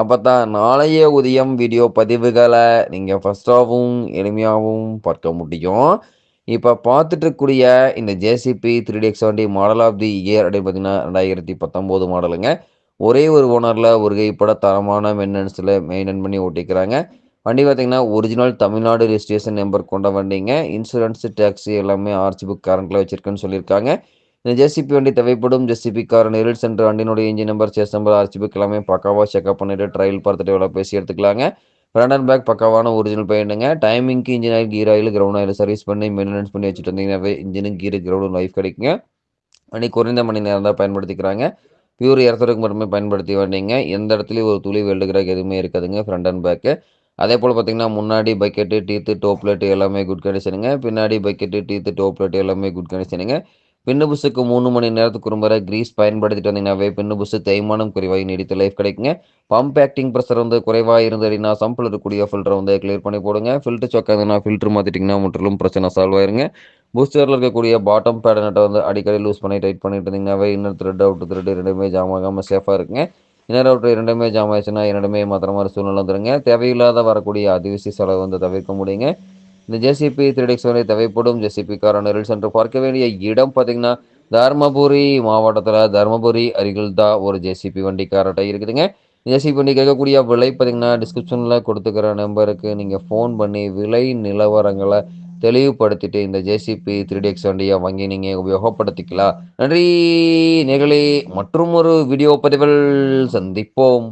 அப்போ தான் நாளைய உதயம் வீடியோ பதிவுகளை நீங்கள் ஃபஸ்ட்டாகவும் எளிமையாகவும் பார்க்க முடியும். இப்போ பார்த்துட்டு இருக்கக்கூடிய இந்த ஜேசிபி த்ரீ டி எக்ஸ் வண்டி மாடல் ஆஃப் தி இயர் அப்படின்னு பார்த்தீங்கன்னா ரெண்டாயிரத்தி பத்தொம்போது மாடலுங்க ஒரே ஒரு ஓனரில் ஒரு கைப்பட தரமான மெயின்டெனன்ஸில் மெயின்டைன் பண்ணி ஓட்டிக்கிறாங்க. வண்டி பார்த்தீங்கன்னா ஒரிஜினல் தமிழ்நாடு ரிஜிஸ்ட்ரேஷன் நம்பர் கொண்ட வண்டிங்க. இன்சூரன்ஸ் டேக்ஸி எல்லாமே ஆர்சி புக் கரண்ட்டில் வச்சுருக்குன்னு சொல்லியிருக்காங்க. இந்த ஜேசிபி வண்டி தேவைப்படும். ஜெசிபி கார் நேரில் சென்று வண்டியினுடைய engine number chassis number RC எல்லாமே பக்காவாக செக்அப் பண்ணிவிட்டு ட்ரையல் பார்த்துட்டு எவ்வளோ பேசி எடுத்துக்கலாங்க. ஃப்ரண்ட் அண்ட் பேக் பக்காவான ஒரிஜினல் பெயிண்ட்டுங்க டைமிங்க்கு engine oil gear oil ground oil service பண்ணி மெயின்டெனன்ஸ் பண்ணி வச்சுட்டு வந்தீங்கன்னாவே இன்ஜினும் கீர் கிரவுண்டும் லைஃப் கிடைக்குங்க. வண்டி குறைந்த மணி நேரம் தான் பயன்படுத்திக்கிறாங்க. பியூர் இரத்தருக்கு மட்டுமே பயன்படுத்தி வண்டிங்க. எந்த இடத்துலையும் ஒரு துளி வெல்டுகிறாக எதுவுமே இருக்காதுங்க ஃப்ரண்ட் அண்ட் பேக்கு அதே போல் பார்த்தீங்கன்னா முன்னாடி பக்கெட்டு டீத்து டோப்லெட்டு எல்லாமே குட் கண்டிஷனுங்க பின்னாடி பக்கெட்டு டீத்து டோப்லெட்டு எல்லாமே குட் கண்டிஷனுங்க பின்னு புஸ்ஸுக்கு மூணு மணி நேரத்துக்கு ஒரு முறை கிரீஸ் பயன்படுத்திட்டு வந்தீங்கன்னாவே பின்னு புஸ்ஸு தேய்மானம் குறைவாக நீடித்த லைஃப் கிடைக்குங்க. பம்ப் ஆக்டிங் ப்ரெஷர் வந்து குறைவாக இருந்தது அப்படின்னா சம்பில் இருக்கக்கூடிய ஃபில்டரை வந்து கிளியர் பண்ணி போடுங்க. ஃபில்டர் சொக்காதுன்னா ஃபில்டர் மாற்றிட்டிங்கன்னா முற்றிலும் பிரச்சனை சால்வ் ஆயிருங்க. பூஸ்டரில் இருக்கக்கூடிய பாட்டம் பேட் நட்டை வந்து அடிக்கடி லூஸ் பண்ணி டைட் பண்ணிட்டு இருந்தீங்கன்னாவே இன்னர் த்ரெட் அவுட் த்ரெட் ரெண்டுமே ஜாம் ஆகாமல் சேஃபாக இருக்குங்க. இன்னர் அவுட் இரண்டுமே ஜாம் ஆயிடுச்சுன்னா இரண்டுமே மாத்திர மாதிரி சூழ்நிலை வந்துருங்க. தேவையில்லாத வரக்கூடிய அதிவிசி செலவு வந்து தவிர்க்க முடியுங்க. இந்த ஜேசிபி த்ரீடிக்ஸ் வரை தேவைப்படும். ஜேசிபி கார சென்று பார்க்க வேண்டிய இடம் பார்த்தீங்கன்னா தருமபுரி மாவட்டத்தில் தருமபுரி அருகில் தான் ஒரு ஜேசிபி வண்டி காரட்டை இருக்குதுங்க. ஜேசிபி வண்டி கேட்கக்கூடிய விலை பார்த்தீங்கன்னா டிஸ்கிரிப்ஷனில் கொடுத்துக்கிற நம்பருக்கு நீங்கள் ஃபோன் பண்ணி விலை நிலவரங்களை தெளிவுபடுத்திட்டு இந்த ஜேசிபி த்ரீ எக்ஸ் வண்டியை வாங்கி நீங்கள் உபயோகப்படுத்திக்கலாம். நன்றி நேர்களே மற்றும் ஒரு வீடியோ பதிவில் சந்திப்போம்.